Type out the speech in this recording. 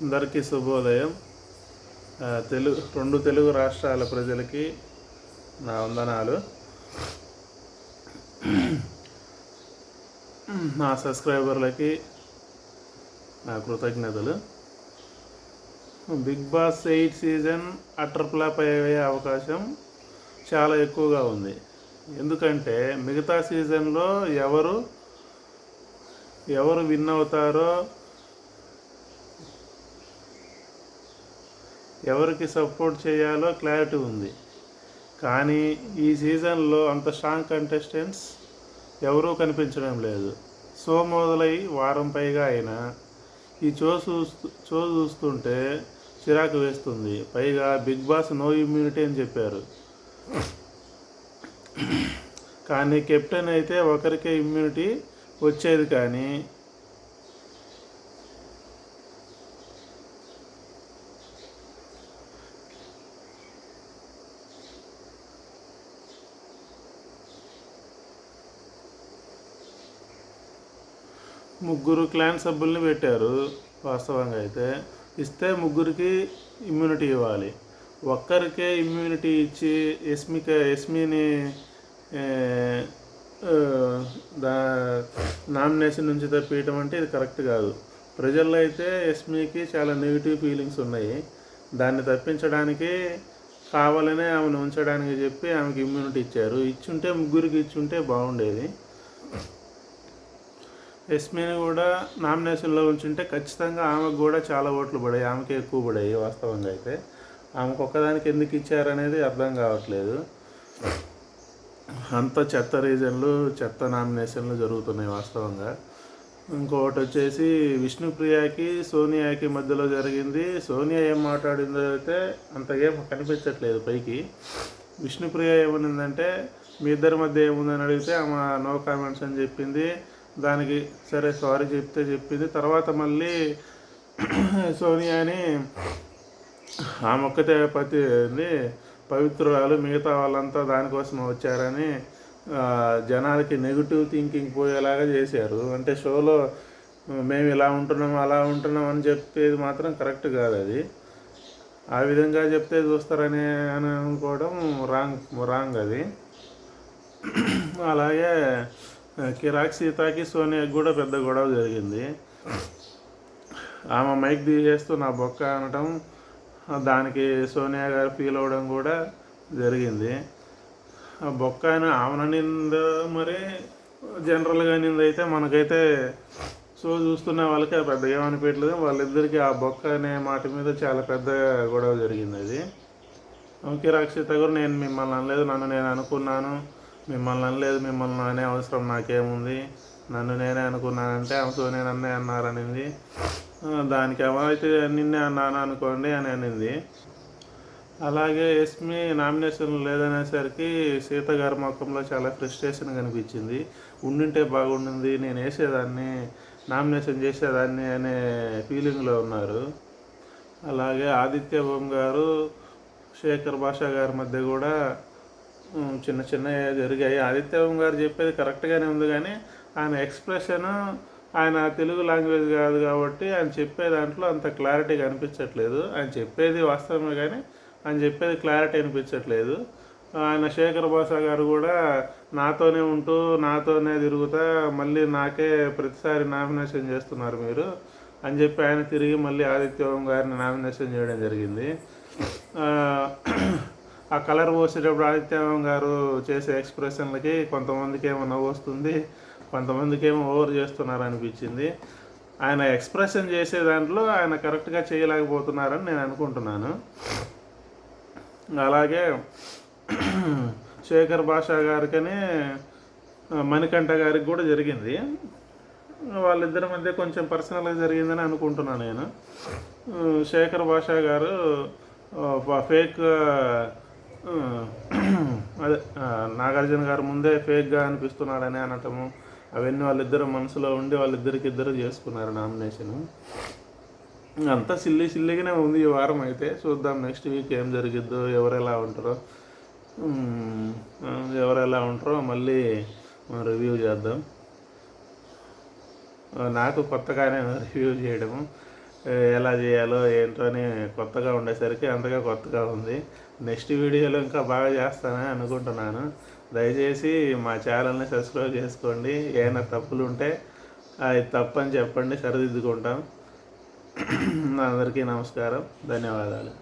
అందరికీ శుభోదయం. తెలుగు రెండు తెలుగు రాష్ట్రాల ప్రజలకి నా వందనాలు. నా సబ్స్క్రైబర్లకి నా కృతజ్ఞతలు. Bigg Boss eight season utter flop అయ్యే అవకాశం చాలా ఎక్కువగా ఉంది. ఎందుకంటే మిగతా సీజన్లో ఎవరు ఎవరు విన్ అవుతారో ఎవరికి సపోర్ట్ చేయాలో క్లారిటీ ఉంది. కానీ ఈ సీజన్లో అంత స్ట్రాంగ్ కంటెస్టెంట్స్ ఎవరూ కనిపించడం లేదు. షో మొదలై వారం పైగా అయినా ఈ షో చూస్తూ షో చూస్తుంటే చిరాకు వేస్తుంది. పైగా బిగ్ బాస్ నో ఇమ్యూనిటీ అని చెప్పారు. కానీ కెప్టెన్ అయితే ఒకరికే ఇమ్యూనిటీ వచ్చేది కానీ ముగ్గురు క్లాన్ సభ్యుల్ని పెట్టారు వాస్తవంగా అయితే. ఇస్తే ముగ్గురికి ఇమ్యూనిటీ ఇవ్వాలి. ఒక్కరికే ఇమ్యూనిటీ ఇచ్చి ఎస్మిక ఎస్మిని దా నామినేషన్ నుంచి తప్పియటం అంటే ఇది కరెక్ట్ కాదు. ప్రజల్లో అయితే ఎస్మికి చాలా నెగిటివ్ ఫీలింగ్స్ ఉన్నాయి. దాన్ని తప్పించడానికి కావాలనే ఆమెను ఉంచడానికి చెప్పి ఆమెకి ఇమ్యూనిటీ ఇచ్చారు. ఇచ్చుంటే ముగ్గురికి ఇచ్చుంటే బాగుండేది. ఎస్మిని కూడా నామినేషన్లో ఉంచుంటే ఖచ్చితంగా ఆమెకు కూడా చాలా ఓట్లు పడాయి. ఆమెకే ఎక్కువ పడాయి వాస్తవంగా అయితే. ఆమెకు ఒక్కదానికి ఎందుకు ఇచ్చారనేది అర్థం కావట్లేదు. అంత చెత్త రీజన్లు చెత్త నామినేషన్లు జరుగుతున్నాయి వాస్తవంగా. ఇంకొకటి వచ్చేసి విష్ణుప్రియకి సోనియాకి మధ్యలో జరిగింది. సోనియా ఏం మాట్లాడిందో అయితే అంతగేం కనిపించట్లేదు పైకి. విష్ణుప్రియ ఏమనిందంటే మీ ఇద్దరి మధ్య ఏముందని అడిగితే ఆమె నో కామెంట్స్ అని చెప్పింది. దానికి సరే సారీ చెప్తే చెప్పింది. తర్వాత మళ్ళీ సోనియాని ఆమె ఒక్కతే పతి పవిత్రురాలు మిగతా వాళ్ళంతా దానికోసం వచ్చారని జనాలకి నెగిటివ్ థింకింగ్ పోయేలాగా చేశారు. అంటే షోలో మేము ఇలా ఉంటున్నాం అలా ఉంటున్నాం అని చెప్పేది మాత్రం కరెక్ట్ కాదు అది. ఆ విధంగా చెప్తే చూస్తారని అని అనుకోవడం రాంగ్ రాంగ్ అది. అలాగే కిరాక్ సీతాకి సోనియాకి కూడా పెద్ద గొడవ జరిగింది. ఆమె మైక్ తీసేస్తూ నా బొక్క అనటం దానికి సోనియా గారు ఫీల్ అవ్వడం కూడా జరిగింది. ఆ బొక్క అని ఆమెన నింద మరి జనరల్గా నింద అయితే మనకైతే సో చూస్తున్న వాళ్ళకి ఆ పెద్ద ఏమనిపించలేదు వాళ్ళిద్దరికి ఆ బొక్క అనే మాట మీద చాలా పెద్ద గొడవ జరిగింది అది. కిరాక్షిత సీత కూడా నేను మిమ్మల్ని అనలేదు నన్ను నేను అనుకున్నాను. మిమ్మల్ని అనలేదు మిమ్మల్ని అనే అవసరం నాకేముంది? నన్ను నేనే అనుకున్నానంటే ఆమెతో నేను అన్నే అన్నారనింది. దానికి ఏమైతే నిన్నే అన్నాను అనుకోండి అని అనింది. అలాగే ఎస్మి నామినేషన్ లేదనేసరికి సీత గారి ముఖంలో చాలా ఫ్రస్ట్రేషన్ కనిపించింది. ఉండింటే బాగుండింది నేను వేసేదాన్ని నామినేషన్ చేసేదాన్ని అనే ఫీలింగ్లో ఉన్నారు. అలాగే ఆదిత్య ఓం గారు శేఖర్ భాషా గారి మధ్య కూడా చిన్న చిన్న జరిగాయి. ఆదిత్య గారు చెప్పేది కరెక్ట్గానే ఉంది కానీ ఆయన ఎక్స్ప్రెషన్ ఆయన తెలుగు లాంగ్వేజ్ కాదు కాబట్టి ఆయన చెప్పే దాంట్లో అంత క్లారిటీ కనిపించట్లేదు. ఆయన చెప్పేది వాస్తవమే కానీ ఆయన చెప్పేది క్లారిటీ అనిపించట్లేదు. ఆయన శేఖర్ బాసా గారు కూడా నాతోనే ఉంటూ నాతోనే తిరుగుతా మళ్ళీ నాకే ప్రతిసారి నామినేషన్ చేస్తున్నారు మీరు అని చెప్పి ఆయన తిరిగి మళ్ళీ ఆదిత్య గారిని నామినేషన్ చేయడం జరిగింది. ఆ, కలర్ పోసేటప్పుడు ఆదిత్యవం గారు చేసే ఎక్స్ప్రెషన్లకి కొంతమందికి ఏమో నవ్వు వస్తుంది కొంతమందికి ఏమో ఓవర్ చేస్తున్నారు అనిపించింది ఆయన ఎక్స్ప్రెషన్ చేసే దాంట్లో ఆయన కరెక్ట్గా చేయలేకపోతున్నారని నేను అనుకుంటున్నాను. అలాగే శేఖర్ భాషా గారికనే మణికంఠ గారికి కూడా జరిగింది. వాళ్ళిద్దరి మధ్య కొంచెం పర్సనల్గా జరిగిందని అనుకుంటున్నాను నేను. శేఖర్ భాషా గారు ఫేక్ అదే నాగార్జున గారు ముందే ఫేక్గా అనిపిస్తున్నాడని అనటము అవన్నీ వాళ్ళిద్దరు మనసులో ఉండి వాళ్ళిద్దరికి ఇద్దరు చేసుకున్నారు నామినేషన్. అంతా సిల్లి సిల్లిగానే ఉంది ఈ వారం అయితే. చూద్దాం నెక్స్ట్ వీక్ ఏం జరిగిద్దో ఎవరు ఎలా ఉంటారో. ఎవరు ఎలా ఉంటారో మళ్ళీ రివ్యూ చేద్దాం. నాకు కొత్తగానే రివ్యూ చేయడము. ఎలా చేయాలో ఏంటో అని కొత్తగా ఉండేసరికి అంతగా కొత్తగా ఉంది. నెక్స్ట్ వీడియోలో ఇంకా బాగా చేస్తానని అనుకుంటున్నాను. దయచేసి మా ఛానల్ని సబ్స్క్రైబ్ చేసుకోండి. ఏమైనా తప్పులు ఉంటే అది తప్పని చెప్పండి సరిదిద్దుకుంటాం. అందరికీ నమస్కారం. ధన్యవాదాలు.